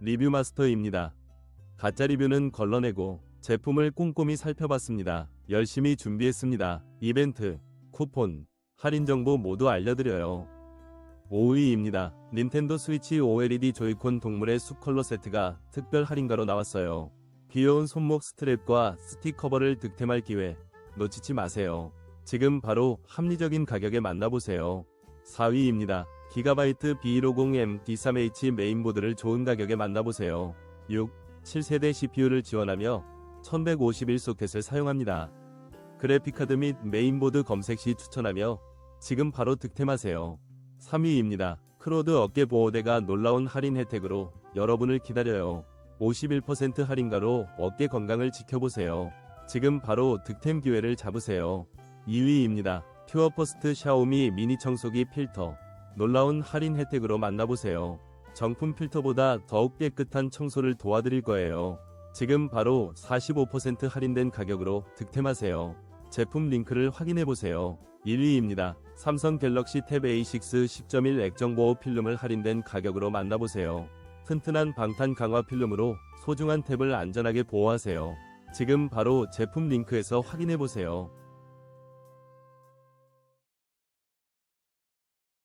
리뷰 마스터입니다. 가짜 리뷰는 걸러내고 제품을 꼼꼼히 살펴봤습니다. 열심히 준비했습니다. 이벤트, 쿠폰, 할인 정보 모두 알려드려요. 5위입니다. 닌텐도 스위치 OLED 조이콘 동물의 숲 컬러 세트가 특별 할인가로 나왔어요. 귀여운 손목 스트랩과 스틱 커버를 득템할 기회 놓치지 마세요. 지금 바로 합리적인 가격에 만나보세요. 4위입니다. 기가바이트 B150M D3H 메인보드를 좋은 가격에 만나보세요. 6, 7세대 CPU를 지원하며 1151 소켓을 사용합니다. 그래픽카드 및 메인보드 검색 시 추천하며 지금 바로 득템하세요. 3위입니다. 크로드 어깨 보호대가 놀라운 할인 혜택으로 여러분을 기다려요. 51% 할인가로 어깨 건강을 지켜보세요. 지금 바로 득템 기회를 잡으세요. 2위입니다. 퓨어퍼스트 샤오미 미니 청소기 필터. 놀라운 할인 혜택으로 만나보세요. 정품 필터보다 더욱 깨끗한 청소를 도와드릴 거예요. 지금 바로 45% 할인된 가격으로 득템하세요. 제품 링크를 확인해보세요. 1위입니다. 삼성 갤럭시 탭 A6 10.1 액정보호 필름을 할인된 가격으로 만나보세요. 튼튼한 방탄 강화 필름으로 소중한 탭을 안전하게 보호하세요. 지금 바로 제품 링크에서 확인해보세요.